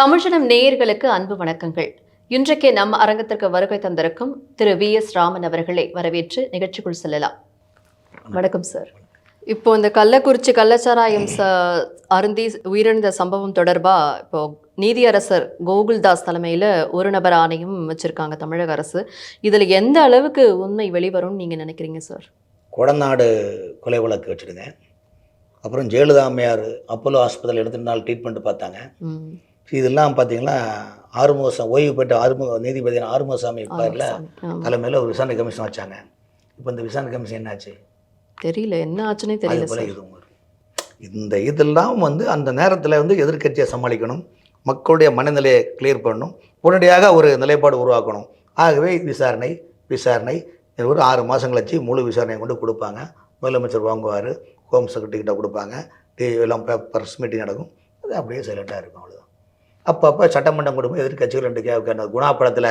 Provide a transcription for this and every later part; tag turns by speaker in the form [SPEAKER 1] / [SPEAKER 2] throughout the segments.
[SPEAKER 1] தமிழ்ஜனம் நேயர்களுக்கு அன்பு வணக்கங்கள். இன்றைக்கு நம் அரங்கத்திற்கு வருகை தந்திருக்கும் திரு வி எஸ் ராமன் அவர்களை வரவேற்று நிகழ்ச்சிக்குள் செல்லலாம். வணக்கம் சார் இப்போ இந்த கள்ளக்குறிச்சி கள்ளச்சாராயம் அருந்தி உயிரிழந்த சம்பவம் தொடர்பா இப்போ நீதியரசர் கோகுல்தாஸ் தலைமையில ஒரு நபர் ஆணையம் வச்சிருக்காங்க தமிழக அரசு. இதுல எந்த அளவுக்கு உண்மை வெளிவரும்னு நீங்க நினைக்கிறீங்க சார்
[SPEAKER 2] கொடநாடு கொலை வழக்கு வச்சுடுங்க அப்புறம் ஜெயலலிதா அம்மையார் அப்போலோ ஹாஸ்பிட்டல் எடுத்து நாள் ட்ரீட்மெண்ட் பார்த்தாங்க. இதெல்லாம் பார்த்தீங்கன்னா ஆறுமுகசாமி ஓய்வு பெற்ற ஆறுமுக நீதிபதி ஆறுமுகசாமி பேரில்
[SPEAKER 1] ஆமா.
[SPEAKER 2] தலைமையில் ஒரு விசாரணை கமிஷன் வச்சாங்க. இப்போ இந்த விசாரணை கமிஷன் என்னாச்சு?
[SPEAKER 1] தெரியல என்ன ஆச்சுன்னே தெரியல
[SPEAKER 2] போல இதுவும் இந்த இதெல்லாம் வந்து அந்த நேரத்தில் வந்து எதிர்க்கட்சியை சமாளிக்கணும் மக்களுடைய மனநிலையை கிளியர் பண்ணணும் உடனடியாக ஒரு நிலைப்பாடு உருவாக்கணும். ஆகவே விசாரணை விசாரணை ஒரு ஆறு மாதம் கழிச்சு முழு விசாரணையை கொண்டு கொடுப்பாங்க. முதலமைச்சர் வாங்குவார் ஹோம் செக்ரட்டரிக்கிட்ட கொடுப்பாங்க. டி- எல்லாம் ப்ரெஸ் மீட்டிங் நடக்கும். அது அப்படியே சைலண்ட்டாக இருக்கும் அவ்வளோதான் அப்பப்போ சட்டமன்றம் கொடுக்கும் எதிர்க்கட்சிகள் ரெண்டு கே அந்த குணா படத்தில்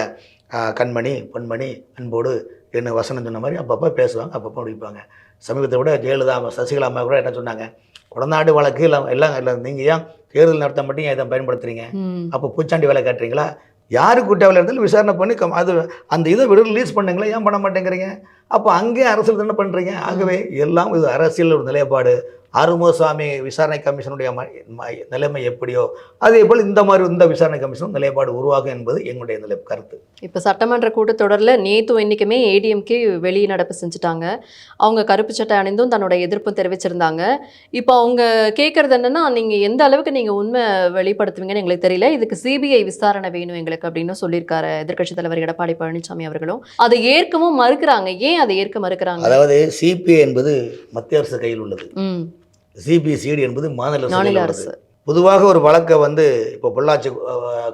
[SPEAKER 2] கண்மணி பொன்மணி அன்போடு என்ன வசனம் சொன்ன மாதிரி அப்பப்போ பேசுவாங்க அப்பப்போ முடிப்பாங்க. சமீபத்தை விட ஜெயலலிதா சசிகலா அம்மா கூட என்ன சொன்னாங்க கொடநாடு வழக்கு எல்லாம் எல்லாம் இல்லை நீங்கள் ஏன் தேர்தல் நடத்த மட்டும் ஏன் இதை பயன்படுத்துறீங்க. அப்போ பூச்சாண்டி வேலை காட்டுறீங்களா யாரு குற்றவாளி இருந்தாலும் விசாரணை பண்ணி கம்- அது அந்த இதை விட ரிலீஸ் பண்ணுங்களேன் ஏன் பண்ண மாட்டேங்கிறீங்க? அப்போ அங்கேயே அரசியல் தானே பண்ணுறீங்க ஆகவே எல்லாம் இது அரசியல் ஒரு நிலைப்பாடு. ஆறுமுகசாமி விசாரணை கமிஷனுடைய நிலைமை எப்படியோ அதே போல் இந்த மாதிரி இந்த விசாரணை கமிஷனும் நிலைப்பாடு உருவாகும் என்பது எங்களுடைய நிலை கருத்து.
[SPEAKER 1] இப்போ சட்டமன்ற கூட்டத்தொடரில் நேற்று இன்னைக்குமே ஏடிஎம்கே வெளிநடப்பு செஞ்சுட்டாங்க. அவங்க கருப்பு சட்டை அணிந்தும் தன்னோட எதிர்ப்பும் தெரிவிச்சிருந்தாங்க. இப்போ அவங்க கேட்குறது என்னன்னா நீங்கள் எந்த அளவுக்கு நீங்கள் உண்மை வெளிப்படுத்துவீங்கன்னு எங்களுக்கு தெரியல. இதுக்கு சிபிஐ விசாரணை வேணும் எங்களுக்கு அப்படின்னு சொல்லியிருக்காரு எதிர்க்கட்சித் தலைவர் எடப்பாடி பழனிசாமி அவர்களும். அதை ஏற்கவும் மறுக்கிறாங்க. ஏன் அதை ஏற்க மறுக்கிறாங்க?
[SPEAKER 2] அதாவது சிபிஐ என்பது மத்திய அரசு கையில் உள்ளது. சிபிசிஐடி என்பது மாநில அரசு
[SPEAKER 1] மாநில அரசு.
[SPEAKER 2] பொதுவாக ஒரு வழக்கை வந்து இப்போ பொள்ளாச்சி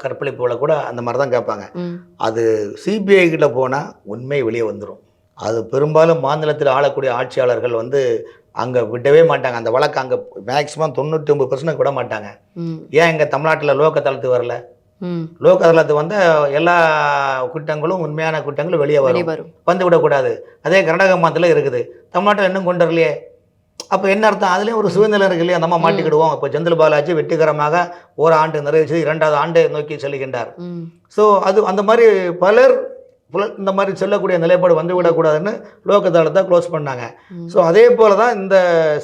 [SPEAKER 2] கற்பழிப்பு கூட அந்த மாதிரி தான் கேட்பாங்க. அது சிபிஐ கிட்ட போனால் உண்மை வெளியே வந்துடும் அது பெரும்பாலும் மாநிலத்தில் ஆளக்கூடிய ஆட்சியாளர்கள் வந்து அங்கே விடவே மாட்டாங்க. அந்த வழக்கு அங்கே மேக்ஸிமம் தொண்ணூற்றி ஒம்பது பர்சன்ட் விட மாட்டாங்க. ஏன் இங்கே தமிழ்நாட்டில் லோக் அதாலத்து வரல? லோக் அதாலத்து வந்து எல்லா குற்றங்களும் உண்மையான குற்றங்களும் வெளியே வரும். வந்து விடக்கூடாது. அதே கர்நாடக மாநிலத்தில் இருக்குது. தமிழ்நாட்டில் இன்னும் கொண்டு வரலையே. அப்போ என்ன அர்த்தம்? அதுலேயும் ஒரு சுதந்திரம் இருக்கு இல்லையா? நம்ம மாட்டிக்கிடுவோம் இப்போ செந்தில் பாலாஜி வெற்றிகரமாக ஒரு ஆண்டு நிறைவேற்றி இரண்டாவது ஆண்டை நோக்கி செல்கின்றார். ஸோ அது அந்த மாதிரி பலர் புல- இந்த மாதிரி செல்லக்கூடிய நிலைப்பாடு வந்து விடக்கூடாதுன்னு லோக்கதாலத்தை க்ளோஸ் பண்ணாங்க. ஸோ அதே போல தான் இந்த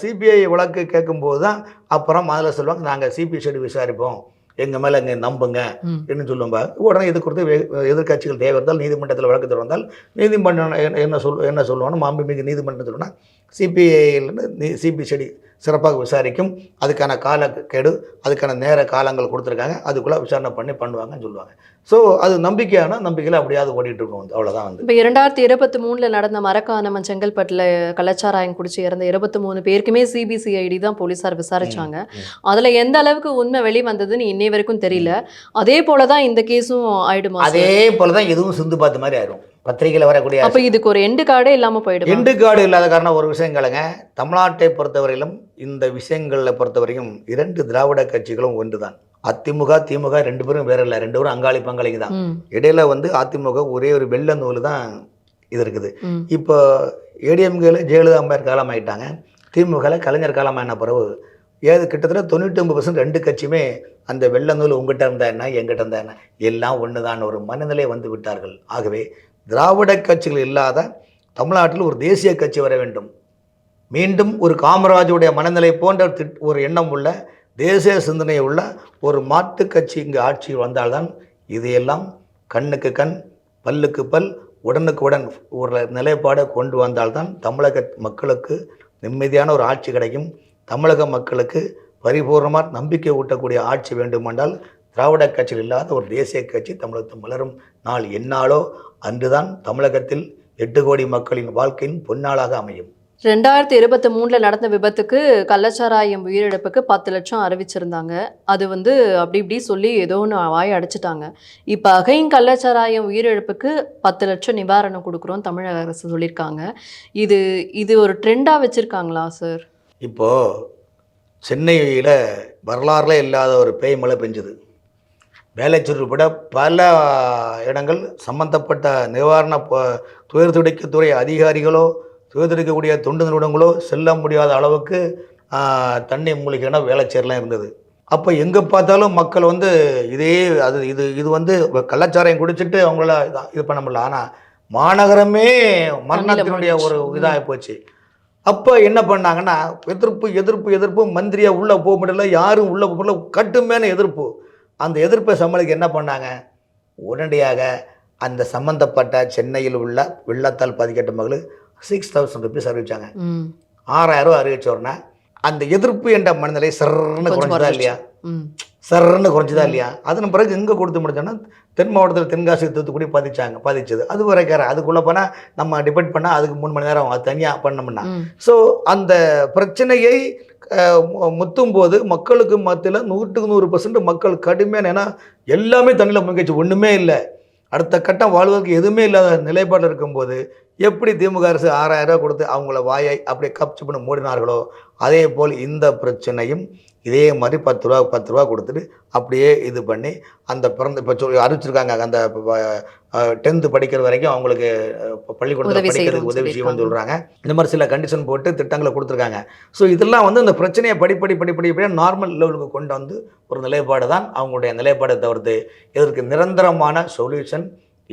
[SPEAKER 2] சிபிஐ வழக்கு கேட்கும்போது தான் அப்புறம் முதல்ல சொல்லுவாங்க நாங்கள் சிபிசிஐடி விசாரிப்போம். எங்கள் மேலே இங்கே நம்புங்க என்று சொல்லும்போது உடனே இது குறித்து எதிர்க்கட்சிகள் தேவை இருந்தால் நீதிமன்றத்தில் வழக்கு தொடர்ந்தால் நீதிமன்றம் என்ன- என்ன சொல் என்ன சொல்லுவாங்கன்னா மாண்புமிகு நீதிமன்றம் சொல்லணும்னா சிபிஐலேருந்து சிபிசிஐடி சிறப்பாக விசாரிக்கும். அதுக்கான காலக்கெடு அதுக்கான நேர காலங்கள் கொடுத்துருக்காங்க. அதுக்குள்ளே விசாரணை பண்ணி பண்ணுவாங்கன்னு சொல்லுவாங்க. ஸோ அது நம்பிக்கையான நம்பிக்கையில் அப்படியாவது ஓடிட்டு இருக்கும். வந்து அவ்வளோதான் வந்து.
[SPEAKER 1] இப்போ இரண்டாயிரத்தி இருபத்தி மூணுல நடந்த மரக்காணமன் செங்கல்பட்டுல கள்ளச்சாராயம் குடிச்சு இறந்த இருபத்தி மூணு பேருக்குமே சிபிசிஐடி தான் போலீசார் விசாரிச்சாங்க. அதுல எந்த அளவுக்கு உண்மை வெளி வந்ததுன்னு இன்னை வரைக்கும் தெரியல. அதே போலதான் இந்த கேஸும் ஆயிடுமா
[SPEAKER 2] அதே போல தான் இதுவும் சிந்து பார்த்த மாதிரி ஆயிரும். பத்திரிகையில் வரக்கூடிய
[SPEAKER 1] அப்ப இதுக்கு ஒரு எண்டு கார்டே இல்லாம போயிடுமா?
[SPEAKER 2] எண்டு கார்டு இல்லாத காரணம் ஒரு விஷயங்களுங்க தமிழ்நாட்டை பொறுத்தவரையிலும் இந்த விஷயங்களில் பொறுத்தவரைக்கும் இரண்டு திராவிட கட்சிகளும் ஒன்று தான் அதிமுக திமுக ரெண்டு பேரும் வேற இல்லை ரெண்டு பேரும் அங்காளி பங்காளிங்க தான். இடையில வந்து அதிமுக ஒரே ஒரு வெள்ள நூல் தான் இது இருக்குது. இப்போ ஏடிஎம்கேல ஜெயலலிதா அம்மையார் காலமாயிட்டாங்க திமுகவில் கலைஞர் காலமான பிறகு ஏது கிட்டத்தட்ட தொண்ணூற்றி ஒன்பது பர்சன்ட் ரெண்டு கட்சியுமே அந்த வெள்ள நூல் உங்ககிட்ட இருந்தா என்ன எங்கிட்ட இருந்தா என்ன? எல்லாம் ஒன்று தான் ஒரு மனநிலை வந்து விட்டார்கள். ஆகவே திராவிட கட்சிகள் இல்லாத தமிழ்நாட்டில் ஒரு தேசிய கட்சி வர வேண்டும். மீண்டும் ஒரு காமராஜுடைய மனநிலை போன்ற திட் ஒரு எண்ணம் உள்ள தேசிய சிந்தனை உள்ள ஒரு மாட்டு கட்சி இங்கு ஆட்சியில் வந்தால்தான் இதையெல்லாம் கண்ணுக்கு கண் பல்லுக்கு பல் உடனுக்கு உடன் ஒரு நிலைப்பாடை கொண்டு வந்தால்தான் தமிழக மக்களுக்கு நிம்மதியான ஒரு ஆட்சி கிடைக்கும். தமிழக மக்களுக்கு பரிபூர்ணமாக நம்பிக்கை ஊட்டக்கூடிய ஆட்சி வேண்டுமென்றால் திராவிட கட்சியில் இல்லாத ஒரு தேசிய கட்சி தமிழகத்தில் மலரும் நாள் என்னாலோ அன்றுதான் தமிழகத்தில் எட்டு கோடி மக்களின் வாழ்க்கையின் பொன்னாளாக அமையும்.
[SPEAKER 1] ரெண்டாயிரத்தி இருபத்தி மூணில் நடந்த விபத்துக்கு கள்ளச்சாராயம் உயிரிழப்புக்கு பத்து லட்சம் அறிவிச்சிருந்தாங்க. அது வந்து அப்படி இப்படி சொல்லி ஏதோ ஒன்று வாய் அடைச்சிட்டாங்க. இப்போ அகையும் கள்ளச்சாராயம் உயிரிழப்புக்கு பத்து லட்சம் நிவாரணம் கொடுக்குறோம் தமிழக அரசு சொல்லியிருக்காங்க. இது இது ஒரு ட்ரெண்டாக வச்சுருக்காங்களா சார்?
[SPEAKER 2] இப்போது சென்னையில் வரலாறுல இல்லாத ஒரு பேய் மழை பெஞ்சுது. வேலைச்சூர் உட்பட பல இடங்கள் சம்பந்தப்பட்ட நிவாரண துயர் துடைக்கத்துறை அதிகாரிகளோ துயர் துடைக்கக்கூடிய தொண்டு நிறுவனங்களோ செல்ல முடியாத அளவுக்கு தண்ணி மூலிகைனா வேலைச்சேர்லாம் இருந்தது. அப்போ எங்கே பார்த்தாலும் மக்கள் வந்து இதே அது இது இது வந்து கள்ளச்சாராயம் குடிச்சிட்டு அவங்கள இதா- பண்ண முடியல. ஆனால் மாநகரமே மரணத்தினுடைய ஒரு இதாகி போச்சு. அப்போ என்ன பண்ணாங்கன்னா எதிர்ப்பு எதிர்ப்பு எதிர்ப்பு மந்திரியா உள்ளே போக முடியல யாரும் உள்ளே போக முடியல கட்டுமையான எதிர்ப்பு. அந்த எதிர்ப்பை சமாளிக்க என்ன பண்ணாங்க? உடனடியாக அந்த சம்பந்தப்பட்ட சென்னையில் உள்ள வெள்ளத்தால் பாதிக்கப்பட்ட மகளுக்கு சிக்ஸ் தௌசண்ட் ருபீஸ் அறிவிச்சாங்க. ஆறாயிரம் ரூபாய் அறிவிச்ச உடனே அந்த எதிர்ப்பு என்ற மனநிலை சர்ன்னு குறைஞ்சதா. இல்லையா? சர்ன்னு குறைஞ்சதா இல்லையா? அதன் பிறகு எங்கே கொடுத்து முடிச்சோன்னா தென் மாவட்டத்தில் தென்காசி தூத்துக்குடி பாதிச்சாங்க பாதிச்சது. அது வரைக்கார அதுக்குள்ளே போனால் நம்ம டிபெண்ட் பண்ணால் அதுக்கு மூணு மணி நேரம் அது தனியாக பண்ணோம்னா. ஸோ அந்த பிரச்சனையை முத்தும் போது மக்களுக்கு மத்தியில் நூற்றுக்கு நூறு பர்சன்ட் மக்கள் கடுமையான ஏன்னா எல்லாமே தண்ணியில் முங்கிச்சு ஒன்றுமே இல்லை. அடுத்த கட்டம் வாழ்வதற்கு எதுவுமே இல்லாத நிலைப்பாடு இருக்கும்போது எப்படி திமுக அரசு ஆறாயிரம் ரூபா கொடுத்து அவங்கள வாயை அப்படியே கப்ச்சு பண்ணி மூடினார்களோ அதே போல் இந்த பிரச்சனையும் இதே மாதிரி பத்து ரூபா பத்து ரூபா கொடுத்துட்டு அப்படியே இது பண்ணி அந்த பிறந்த இப்போ சொல்லி அறிவிச்சிருக்காங்க அந்த டென்த்து படிக்கிற வரைக்கும் அவங்களுக்கு பள்ளிக்கூடத்தில் படிக்கிறதுக்கு உதவி செய்யணும்னு. சொல்கிறாங்க இந்த மாதிரி சில கண்டிஷன் போட்டு திட்டங்களை கொடுத்துருக்காங்க. ஸோ இதெல்லாம் வந்து இந்த பிரச்சனையை படிப்படி படிப்படி படியாக நார்மல் லெவலுக்கு கொண்டு வந்து ஒரு நிலைப்பாடு தான். அவங்களுடைய நிலைப்பாடை தவிர்த்து இதற்கு நிரந்தரமான சொல்யூஷன்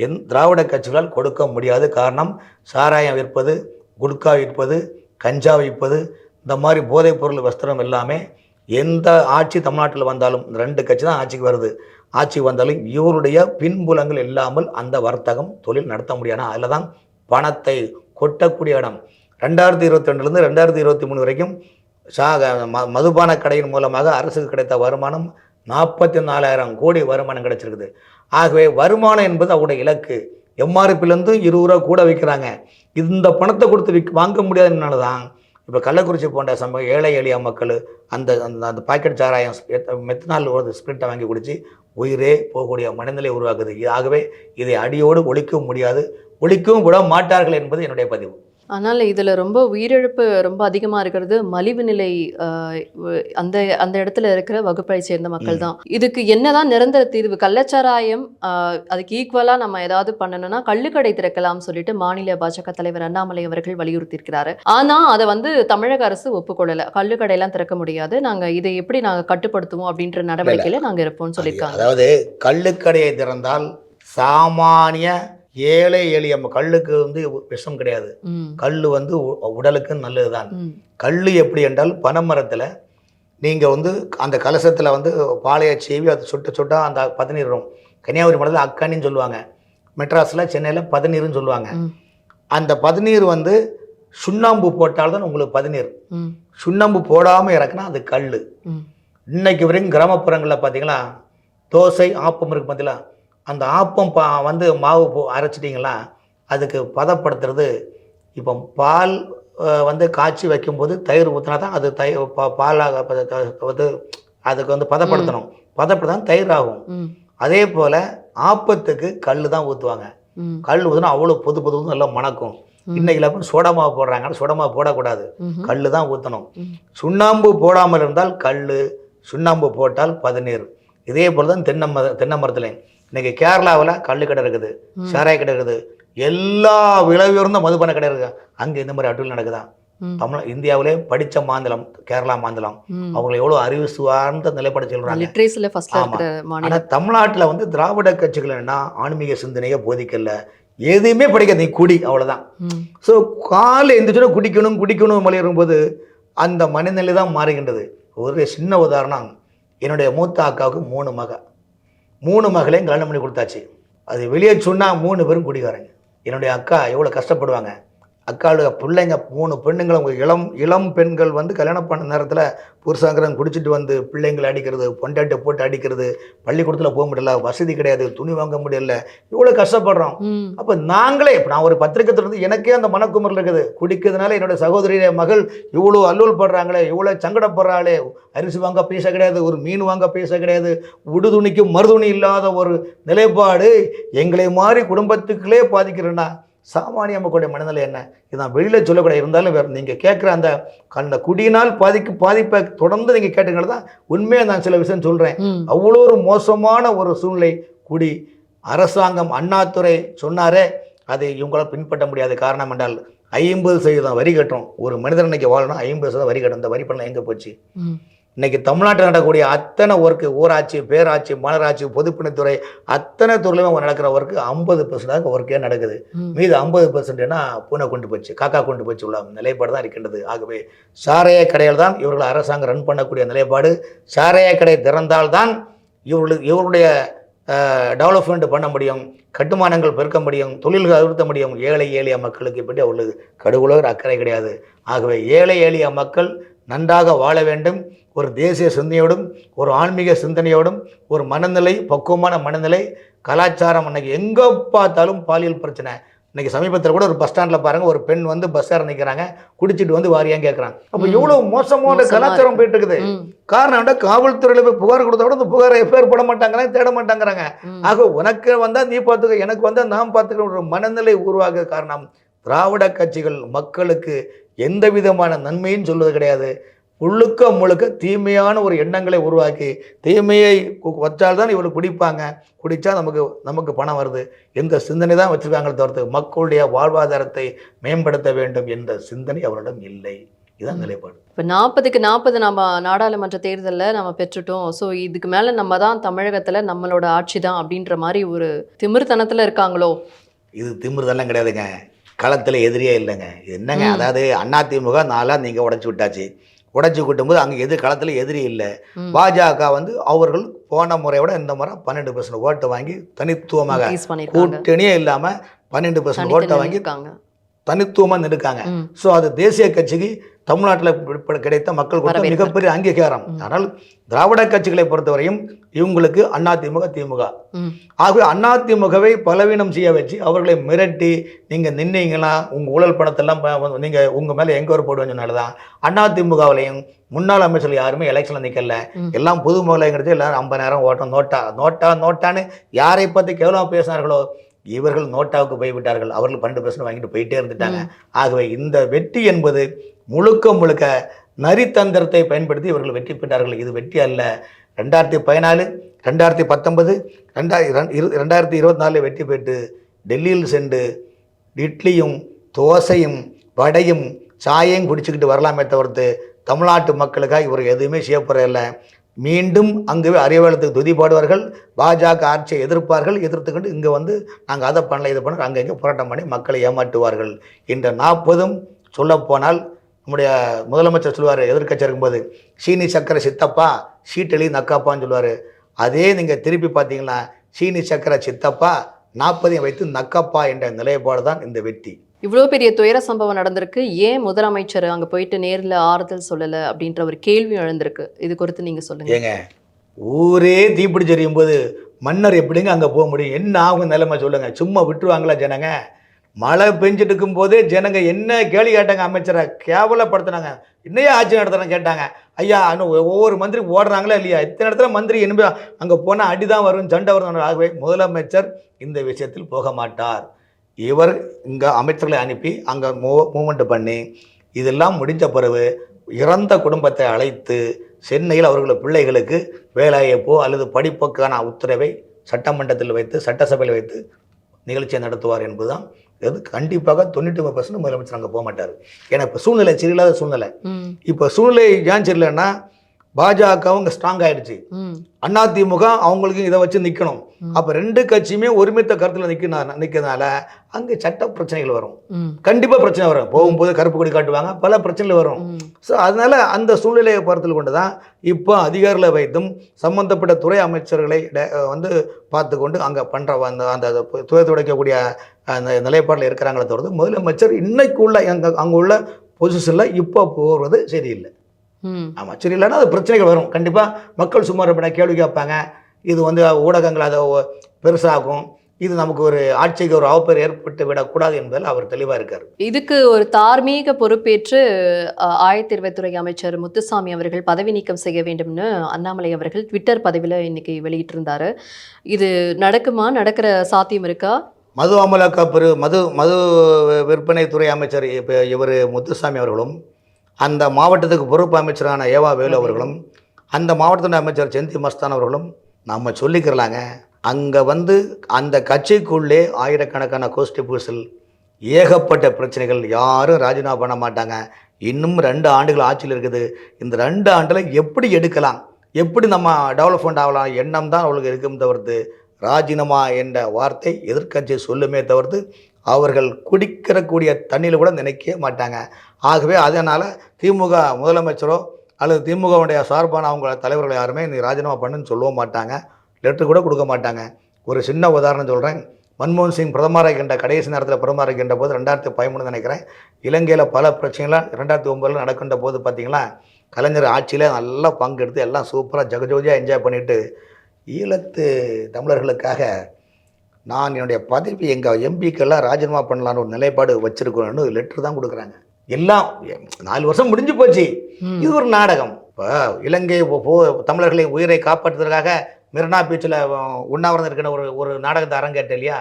[SPEAKER 2] எந் திராவிட கட்சிகளால் கொடுக்க முடியாது. காரணம் சாராயம் விற்பது குட்கா விற்பது கஞ்சா விற்பது இந்த மாதிரி போதைப் பொருள் வஸ்திரம் எல்லாமே எந்த ஆட்சி தமிழ்நாட்டில் வந்தாலும் இந்த ரெண்டு கட்சி தான் ஆட்சிக்கு வருது. ஆட்சி வந்தாலும் இவருடைய பின்புலங்கள் இல்லாமல் அந்த வர்த்தகம் தொழில் நடத்த முடியாது. அதில் தான் பணத்தை கொட்டக்கூடிய இடம். ரெண்டாயிரத்தி இருபத்தி ரெண்டுலேருந்து ரெண்டாயிரத்தி இருபத்தி மூணு வரைக்கும் சாக ம மதுபான கடையின் மூலமாக அரசுக்கு கிடைத்த வருமானம் நாற்பத்தி நாலாயிரம் கோடி வருமானம் கிடைச்சிருக்குது. ஆகவே வருமானம் என்பது அவருடைய இலக்கு. எம்ஆர்பிலேருந்து இருபது ரூபா கூட விற்கிறாங்க. இந்த பணத்தை கொடுத்து விக் வாங்க முடியாதுனால தான் இப்போ கள்ளக்குறிச்சி போன்ற சம ஏழை எளிய மக்கள் அந்த அந்த அந்த பாக்கெட் சாராயம் மெத்தனால் ஒரு ஸ்பிரிட்டை வாங்கி குடித்து உயிரே போகக்கூடிய மனநிலை உருவாக்குது. இது- ஆகவே இதை அடியோடு ஒழிக்கவும் முடியாது. ஒழிக்கவும் கூட மாட்டார்கள் என்பது என்னுடைய பதிவு.
[SPEAKER 1] ஆனால் இதுல ரொம்ப உயிரிழப்பு ரொம்ப அதிகமா இருக்கிறது மலிவு நிலை அந்த அந்த இடத்துல இருக்கிற வகுப்பை சேர்ந்த மக்கள் தான். இதுக்கு என்னதான் நிரந்தர தீர்வு கள்ளச்சாராயம் அதுக்கு ஈக்குவலா நம்ம ஏதாவது பண்ணணும்னா கள்ளுக்கடை திறக்கலாம் சொல்லிட்டு மாநில பாஜக தலைவர் அண்ணாமலை அவர்கள் வலியுறுத்தியிருக்கிறாரு. ஆனா அதை வந்து தமிழக அரசு ஒப்புக்கொள்ளல. கள்ளுக்கடையெல்லாம் திறக்க முடியாது. நாங்க இதை எப்படி நாங்க கட்டுப்படுத்துவோம் அப்படின்ற நடவடிக்கையில நாங்க இருப்போம்னு சொல்லியிருக்காங்க.
[SPEAKER 2] அதாவது கள்ளுக்கடையை திறந்தால் சாமானிய ஏழை எளிய கள்ளுக்கு வந்து விஷம் கிடையாது. கல் வந்து உடலுக்கு நல்லதுதான்.
[SPEAKER 1] ம்,
[SPEAKER 2] கல் எப்படி என்றால் பனைமரத்தில் நீங்கள் வந்து அந்த கலசத்தில் வந்து பாளைய சீவி அது சுட்ட சுட்டா அந்த பதநீர் வரும். கன்னியாகுமரி மாவட்டத்தில் அக்கானின்னு சொல்லுவாங்க. மெட்ராஸில் சென்னையில் பதநீர்னு சொல்லுவாங்க. அந்த பதநீர் வந்து சுண்ணாம்பு போட்டால்தான் உங்களுக்கு பதநீர். சுண்ணாம்பு போடாமல் இறக்குனா அது கல் இன்னைக்கு வரைக்கும் கிராமப்புறங்களில் பார்த்தீங்களா தோசை ஆப்பம் இருக்கு பார்த்தீங்களா அந்த ஆப்பம் பா வந்து மாவு அரைச்சிட்டிங்களா? அதுக்கு பதப்படுத்துறது இப்போ பால் வந்து காய்ச்சி வைக்கும்போது தயிர் ஊற்றினா தான் அது தயிர் பாலாக வந்து அதுக்கு வந்து பதப்படுத்தணும். பதப்படுத்தா தயிர் ஆகும். அதே போல் ஆப்பத்துக்கு கல் தான் ஊற்றுவாங்க கல் ஊற்றினா அவ்வளோ புது புது நல்லா மணக்கும். இன்னைக்கு எல்லாரும் சோடா மாவு போடுறாங்க. சோடா மாவு போடக்கூடாது. கல் தான் ஊற்றணும். சுண்ணாம்பு போடாமல் இருந்தால் கல் சுண்ணாம்பு போட்டால் பதநீர். இதே போல் தான் தென்னை மர தென்னை மரத்தில் இன்னைக்கு கேரளாவில் கல் கடை இருக்குது. சாராய கடை இருக்குது எல்லா விலை உயர்ந்த மதுபான கடை இருக்குது. அங்கே இந்த மாதிரி அட்டுகள் நடக்குதா?
[SPEAKER 1] ம்,
[SPEAKER 2] தமிழ் இந்தியாவிலே படித்த மாநிலம் கேரளா மாநிலம்.
[SPEAKER 1] ம்.
[SPEAKER 2] அவங்களை எவ்வளோ அறிவு சுவார்ந்த நிலைப்பாடு சொல்கிறாங்க ஆனால் தமிழ்நாட்டில் வந்து திராவிட கட்சிகள் என்ன ஆன்மீக சிந்தனையை போதிக்கல. எதுவுமே படிக்காது நீ குடி அவ்வளோதான் ஸோ காலை எந்திரிச்சோன்னா குடிக்கணும் குடிக்கணும் மலை இருக்கும்போது அந்த மனநிலை தான் மாறுகின்றது. ஒரு சின்ன உதாரணம் என்னுடைய மூத்த அக்காவுக்கு மூணு மக. மூணு மகளையும் கல்யாணம் பண்ணி கொடுத்தாச்சு. அது வெளியே சொன்னால் மூணு பேரும் குடிக்காரங்க என்னுடைய அக்கா எவ்வளோ கஷ்டப்படுவாங்க. அக்காளுக்கு பிள்ளைங்க மூணு பெண்ணுங்களை அவங்க இளம் இளம் பெண்கள் வந்து கல்யாணம் பண்ண நேரத்தில் புருஷாங்கிறன் குடிச்சிட்டு வந்து பிள்ளைங்களை அடிக்கிறது பொண்டாட்டை போட்டு அடிக்கிறது பள்ளிக்கூடத்தில் போக முடியல வசதி கிடையாது துணி வாங்க முடியல இவ்வளோ கஷ்டப்படுறோம். அப்போ நாங்களே இப்போ நான் ஒரு பத்திரிக்கை திறந்து எனக்கே அந்த மனக்குமரல் இருக்குது. குடிக்கிறதுனால என்னோட சகோதரிய மகள் இவ்வளோ அல்லூல் படுறாங்களே இவ்வளோ சங்கடப்படுறாளே அரிசி வாங்க பைசா கிடையாது ஒரு மீன் வாங்க பைசா கிடையாது உடுதுணிக்கு மறுதுணி இல்லாத ஒரு நிலைப்பாடு எங்களை மாதிரி குடும்பத்துக்குள்ளே பாதிக்கிறேன்னா சாமானிய மக்களுடைய மனநிலை என்ன? இதான் வெளியில் சொல்லக்கூடாது. இருந்தாலும் வேறு நீங்கள் கேட்குற அந்த அந்த குடியினால் பாதிக்கு பாதிப்பை தொடர்ந்து நீங்கள் கேட்டுங்கிறது தான் உண்மையாக நான் சில விஷயம் சொல்கிறேன் அவ்வளோ ஒரு மோசமான ஒரு சூழ்நிலை. குடி அரசாங்கம் அண்ணாதுரை சொன்னாரே அதை இவங்களால் பின்பற்ற முடியாத காரணம் என்றால் ஐம்பது சதவீதம் வரி கட்டுறோம். ஒரு மனிதன் இன்னைக்கு வாழணும் ஐம்பது சதவீதம் வரி கட்டும் இந்த வரி பணம் எங்கே போச்சு?
[SPEAKER 1] ம்,
[SPEAKER 2] இன்னைக்கு தமிழ்நாட்டில் நடக்கக்கூடிய அத்தனை ஒர்க்கு ஊராட்சி பேராட்சி மாநகராட்சி பொதுப்பணித்துறை அத்தனை துறையிலுமே நடக்கிற ஒர்க்கு ஐம்பது பர்சன்டாக ஒர்க்கே நடக்குது. மீது ஐம்பது பர்சன்ட்னா பூனை கொண்டு போச்சு காக்கா கொண்டு போச்சு உள்ள நிலைப்பாடு தான் இருக்கின்றது. ஆகவே சாராய கடையில் தான் இவர்கள் அரசாங்கம் ரன் பண்ணக்கூடிய நிலைப்பாடு. சாராய கடை திறந்தால்தான் இவர்களுக்கு இவருடைய டெவலப்மெண்ட் பண்ண முடியும் கட்டுமானங்கள் பெருக்க முடியும் தொழில்கள் அழுத்த முடியும். ஏழை எளிய மக்களுக்கு பற்றி அவர்களுக்கு கடுகுலர் அக்கறை கிடையாது. ஆகவே ஏழை எளிய மக்கள் நன்றாக வாழ வேண்டும் ஒரு தேசிய சிந்தனையோடும் ஒரு ஆன்மீக சிந்தனையோடும் ஒரு மனநிலை பக்குவமான மனநிலை கலாச்சாரம் இன்னைக்கு எங்கே பார்த்தாலும் பாலியல் பிரச்சனை இன்னைக்கு சமீபத்தில் கூட ஒரு பஸ் ஸ்டாண்டில் பாருங்க ஒரு பெண் வந்து பஸ் ஏற நிற்கிறாங்க குடிச்சிட்டு வந்து வாரியான்னு கேட்குறாங்க அப்போ. எவ்வளோ மோசமான
[SPEAKER 1] மோசமா
[SPEAKER 2] கலாச்சாரம். போயிட்டு இருக்குது காரணம் என்ன காவல்துறையில் போய் புகார் கொடுத்தா கூட இந்த புகாரை எஃப்ஐஆர் போட மாட்டாங்கிறாங்க தேட மாட்டாங்கிறாங்க. ஆக உனக்கு வந்தா நீ பார்த்துக்க எனக்கு வந்தா நான் பார்த்துக்கிற ஒரு மனநிலை உருவாக காரணம் திராவிட கட்சிகள் மக்களுக்கு எந்த விதமான நன்மையும் சொல்வது கிடையாது. முழுக்க முழுக்க தீமையான ஒரு எண்ணங்களை உருவாக்கி தீமையை வச்சால்தான் இவர்கள் குடிப்பாங்க. குடிச்சா நமக்கு நமக்கு பணம் வருது. எந்த சிந்தனை தான் வச்சிருக்காங்களே தவிர்த்து மக்களுடைய வாழ்வாதாரத்தை மேம்படுத்த வேண்டும் என்ற சிந்தனை அவரிடம் இல்லை. இதுதான் நிலைப்பாடு.
[SPEAKER 1] இப்போ நாற்பதுக்கு நாற்பது நம்ம நாடாளுமன்ற தேர்தலில் நம்ம பெற்றுட்டோம். ஸோ இதுக்கு மேலே நம்ம தான் தமிழகத்தில் நம்மளோட ஆட்சி தான் அப்படின்ற மாதிரி ஒரு திமிர்த்தனத்தில் இருக்காங்களோ?
[SPEAKER 2] இது திமிர்தெல்லாம் கிடையாதுங்க. களத்தில் எதிரியே இல்லைங்க. இது என்னங்க. அதாவது அதிமுக நாளாக நீங்கள் உடைச்சி விட்டாச்சு. உடைச்சி விட்டும்போது அங்கே எது களத்தில் எதிரி இல்லை. பாஜக வந்து அவர்கள் போன முறையை விட இந்த முறை பன்னெண்டு பர்சன்ட் ஓட்டை வாங்கி தனித்துவமாக கூட்டணியே இல்லாமல் பன்னெண்டு பர்சன்ட் ஓட்டை வாங்கி தனித்துவமாக நிற்காங்க ஸோ அது தேசிய கட்சிக்கு தமிழ்நாட்டில் கிடைத்த மக்கள் கொடுத்த. மிகப்பெரிய அங்கீகாரம். ஆனால் திராவிட கட்சிகளை பொறுத்தவரையும் இவங்களுக்கு அதிமுக திமுக. ஆகவே அதிமுகவை பலவீனம் செய்ய வச்சு அவர்களை மிரட்டி நீங்கள் நின்னீங்கன்னா உங்கள் ஊழல் பணத்தெல்லாம் நீங்கள் உங்கள் மேலே எங்கே ஒரு போடுவீங்கனால தான் அதிமுகவிலையும் முன்னாள் அமைச்சர்கள் யாருமே எலெக்ஷனில் நிற்கல. எல்லாம் புது முதலைங்கிறது எல்லாரும் ஐம்பதாயிரம் ஓட்டம் நோட்டா நோட்டா நோட்டான்னு யாரை பற்றி கேவலமாக பேசினார்களோ இவர்கள் நோட்டாவுக்கு போய்விட்டார்கள் அவர்கள் பன்னெண்டு பர்சன்ட் வாங்கிட்டு போயிட்டே இருந்துட்டாங்க. ஆகவே இந்த வெற்றி என்பது முழுக்க முழுக்க நரித்தந்திரத்தை பயன்படுத்தி இவர்கள் வெற்றி பெற்றார்கள். இது வெற்றி அல்ல. ரெண்டாயிரத்தி பதினாலு ரெண்டாயிரத்தி பத்தொன்பது ரெண்டாயிரம் ரெண்டாயிரத்தி இருபத்தி நாலில் வெற்றி பெற்று டெல்லியில் சென்று இட்லியும் தோசையும் வடையும் சாயையும் குடிச்சுக்கிட்டு வரலாமே தவிர்த்து தமிழ்நாட்டு மக்களுக்காக இவர் எதுவுமே செய்ய போகிறதில்ல மீண்டும் அங்கே அறிவாளத்துக்கு துதி பாடுவார்கள். பாஜக ஆட்சியை எதிர்ப்பார்கள். எதிர்த்து கொண்டு இங்கே வந்து நாங்கள் அதை பண்ணல இதை பண்ண அங்கே இங்கே போராட்டம் பண்ணி மக்களை ஏமாற்றுவார்கள் இந்த நாற்பதும் சொல்லப்போனால் நம்முடைய முதலமைச்சர் சொல்லுவார் எதிர்க்கட்சி இருக்கும்போது சீனி சக்கரை சித்தப்பா சீட்டெளி நக்காப்பான்னு சொல்லுவார். அதே நீங்கள் திருப்பி பார்த்தீங்கன்னா சீனி சக்கரை சித்தப்பா நாற்பதையும் வைத்து நக்கப்பா என்ற நிலைப்பாடு தான் இந்த வெற்றி.
[SPEAKER 1] இவ்வளோ பெரிய துயர சம்பவம் நடந்திருக்கு. ஏன் முதலமைச்சர் அங்கே போயிட்டு நேரில் ஆறுதல் சொல்லலை அப்படின்ற ஒரு கேள்வி எழுந்திருக்கு. இது குறித்து நீங்கள் சொல்லுங்க.
[SPEAKER 2] ஏங்க ஊரே தீப்பிடிச்சு எறியும் போது மன்னர் எப்படிங்க அங்கே போக முடியும்? என்ன ஆகும் நிலைமை சொல்லுங்கள் சும்மா விட்டுருவாங்களா ஜனங்க? மழை பெஞ்சிட்டு இருக்கும்போதே ஜனங்க என்ன கேள்வி கேட்டாங்க? அமைச்சரை கேவலப்படுத்தினாங்க. இன்னையே ஆட்சி நடத்துறேன்னு கேட்டாங்க. ஐயா இன்னும் ஒவ்வொரு மந்திரி ஓடுறாங்களா இல்லையா? இத்தனை இடத்துல மந்திரி என்ன அங்கே போனால் அடி தான் வரும் சண்டை வரும். ஆகவே முதலமைச்சர் இந்த விஷயத்தில் போக மாட்டார். இவர் இங்கே அமைச்சர்களை அனுப்பி அங்கே மூ மூமெண்ட் பண்ணி இதெல்லாம் முடிஞ்ச பிறகு இறந்த குடும்பத்தை அழைத்து சென்னையில் அவர்கள் பிள்ளைகளுக்கு வேலைவாய்ப்போ அல்லது படிப்புக்கான உத்தரவை சட்டமன்றத்தில் வைத்து சட்டசபையில் வைத்து நிகழ்ச்சியை நடத்துவார் என்பதுதான். இது கண்டிப்பாக தொண்ணூற்றி ஒன்பது பர்சன்ட் முதலமைச்சர் அங்கே போக மாட்டார் ஏன்னா இப்போ சூழ்நிலை சரியில்லாத சூழ்நிலை. இப்போ சூழ்நிலை ஏன் சரியில்லைன்னா பாஜகவும் ஸ்ட்ராங் ஆயிடுச்சு. அதிமுக அவங்களுக்கு இதை வச்சு நிற்கணும். அப்போ ரெண்டு கட்சியுமே ஒருமித்த கருத்தில் நிற்கினா நிற்கிறதுனால அங்கே சட்ட பிரச்சனைகள் வரும். கண்டிப்பாக பிரச்சனை வரும். போகும்போது கருப்பு கொடி காட்டுவாங்க பல பிரச்சனைகள் வரும். ஸோ அதனால் அந்த சூழ்நிலையை பருத்தில் கொண்டு தான் இப்போ அதிகாரிகளை வைத்தும் சம்பந்தப்பட்ட துறை அமைச்சர்களை வந்து பார்த்து கொண்டு அங்கே பண்ணுற அந்த அந்த துறை துடைக்கக்கூடிய அந்த நிலைப்பாட்டில் இருக்கிறாங்களே தவிர்த்து முதலமைச்சர் இன்னைக்கு உள்ள அங்கே அங்கே உள்ள பொசிஷனில் இப்போ போகிறது சரியில்லை. ஆமாம் சரி இல்லைன்னா அது பிரச்சனைகள் வரும். கண்டிப்பாக மக்கள் சும்மா இருப்பட கேள்வி கேட்பாங்க. இது வந்து ஊடகங்கள் அதை பெருசாகும். இது நமக்கு ஒரு ஆட்சிக்கு ஒரு அவப்பெயர் ஏற்பட்டு விடக்கூடாது என்பதில் அவர் தெளிவாக இருக்கார்.
[SPEAKER 1] இதுக்கு ஒரு தார்மீக பொறுப்பேற்று ஆயத்தீர்வைத்துறை அமைச்சர் முத்துசாமி அவர்கள் பதவி நீக்கம் செய்ய வேண்டும்னு அண்ணாமலை அவர்கள் ட்விட்டர் பதிவில் இன்னைக்கு வெளியிட்டிருந்தாரு. இது நடக்குமா? நடக்கிற சாத்தியம் இருக்கா?
[SPEAKER 2] மது அமலாக்க பெரு மது மது விற்பனை துறை அமைச்சர் இப்போ இவர் முத்துசாமி அவர்களும் அந்த மாவட்டத்துக்கு பொறுப்பு அமைச்சரான ஏவா வேலு அவர்களும் அந்த மாவட்டத்தின் அமைச்சர் செந்தி மஸ்தான் அவர்களும் நம்ம சொல்லிக்கிறலாங்க. அங்கே வந்து அந்த கட்சிக்குள்ளே ஆயிரக்கணக்கான கோஷ்டி பூசல் ஏகப்பட்ட பிரச்சனைகள் யாரும் ராஜினாமா பண்ண மாட்டாங்க. இன்னும் ரெண்டு ஆண்டுகள் ஆட்சியில் இருக்குது. இந்த ரெண்டு ஆண்டில் எப்படி எடுக்கலாம்? எப்படி நம்ம டெவலப்மெண்ட் ஆகலாம்? எண்ணம் தான் அவளுக்கு இருக்கும் தவிர்த்து ராஜினாமா என்ற வார்த்தை எதிர்கட்சி சொல்லுமே தவிர்த்து அவர்கள் குடிக்கிறக்கூடிய தண்ணியில் கூட நினைக்க மாட்டாங்க. ஆகவே அதனால் திமுக முதலமைச்சரோ அல்லது திமுகவுடைய சார்பான அவங்க தலைவர்கள் யாருமே நீ ராஜினாமா பண்ணுன்னு சொல்லவும் மாட்டாங்க. லெட்டர் கூட கொடுக்க மாட்டாங்க. ஒரு சின்ன உதாரணம் சொல்கிறேன் மன்மோகன் சிங் பிரதமராகின்ற கடைசி நேரத்தில் பிரதமராகின்ற போது ரெண்டாயிரத்தி பதிமூணு நினைக்கிறேன். இலங்கையில் பல பிரச்சனைலாம் ரெண்டாயிரத்தி ஒம்பதில் நடக்கின்ற போது பார்த்திங்களா கலைஞர் ஆட்சியில் நல்லா பங்கெடுத்து எல்லாம் சூப்பராக ஜகஜோதியாக என்ஜாய் பண்ணிவிட்டு ஈழத்து தமிழர்களுக்காக நான் என்னுடைய பதவி எங்கள் எம்பிக்கெல்லாம் ராஜினாமா பண்ணலான்னு ஒரு நிலைப்பாடு வச்சுருக்கணும்னு லெட்டர் தான் கொடுக்குறாங்க. எல்லாம் நாலு வருஷம் முடிஞ்சு போச்சு. இது ஒரு நாடகம். இப்போ இலங்கை போ- தமிழர்களின் உயிரை காப்பாற்றுவதற்காக மெரினா பீச்சில் உண்ணாவிரதம் இருக்கிற ஒரு ஒரு நாடகத்தை அரங்கேற்ற இல்லையா?